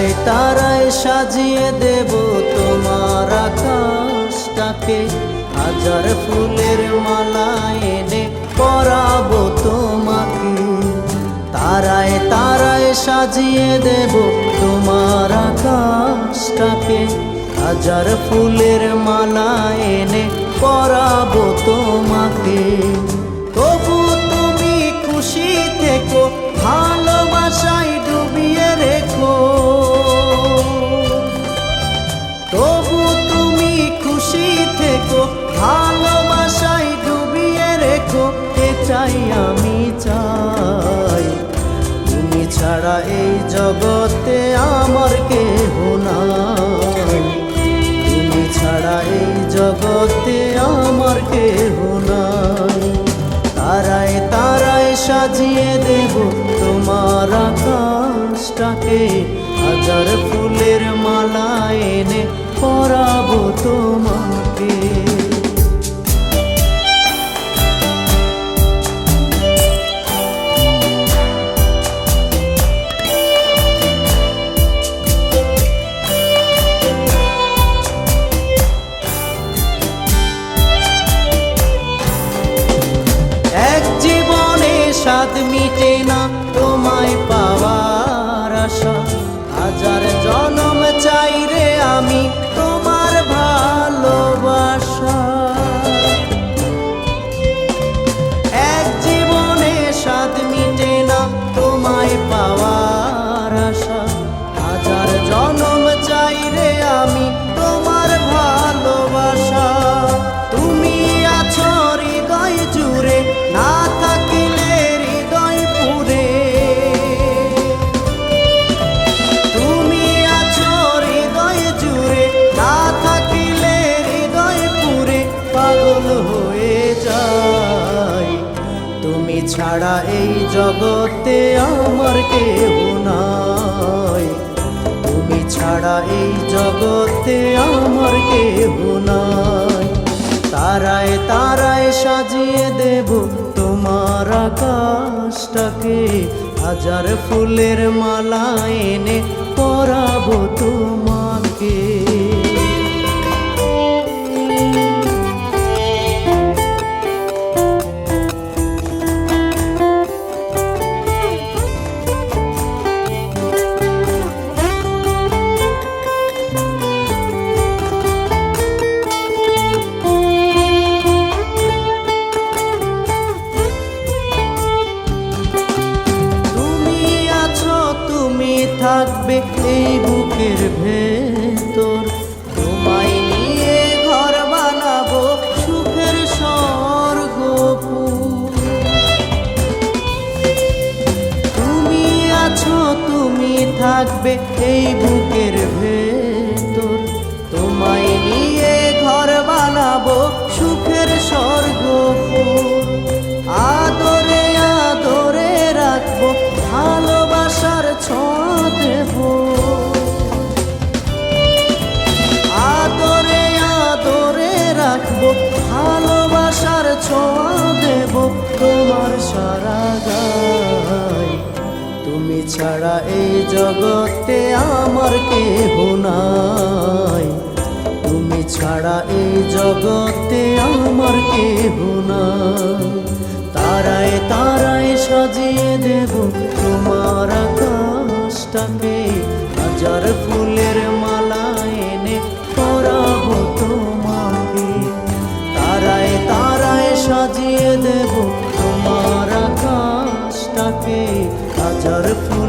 তারায় তারায় সাজিয়ে দেব তোমার আকাশটাকে। হাজার ফুলের মালা এনে পরাবো তোমাকে। তারায় তারায় সাজিয়ে দেব তোমার আকাশটাকে। হাজার ফুলের মালা এনে পরাবো তোমাকে। ছাড়া এই জগতে আমার কেহ নাই। তুমি ছাড়া এই জগতে আমার কেহ নাই। তারায় তারায় সাজিয়ে দেব তোমার আকাশটাকে। হাজার ফুলের মালা এনে পরাবো তোমাকে। up. তুমি ছাড়া এই জগতে আমার কেউ নাই। তুমি ছাড়া এই জগতে আমার কেহ নাই। তারায় তারায় সাজিয়ে দেব তোমার আকাশটাকে। হাজার ফুলের মালা এনে পরাবো তোমাকে। থাকবে এই বুকের ভেতর। তোমায় নিয়ে ঘর বানাবো সুখের স্বর্গপুর তুমি আছো, তুমি থাকবে এই বুকের ভেতর। তোমায় নিয়ে ঘর বানাবো সুখের স্বর্গপুর আদরে আদরে রাখব ভালোবাসার ছোঁয়া ভালোবাসার ছোঁয়া দেব তোমার সারা গায়। তুমি ছাড়া এই জগতে আমার কেহ নাই। তুমি ছাড়া এই জগতে আমার কেহ নাই। তারায় তারায় সাজিয়ে দেব তোমার আকাশটাকে। হাজার ফুলের আজার ফু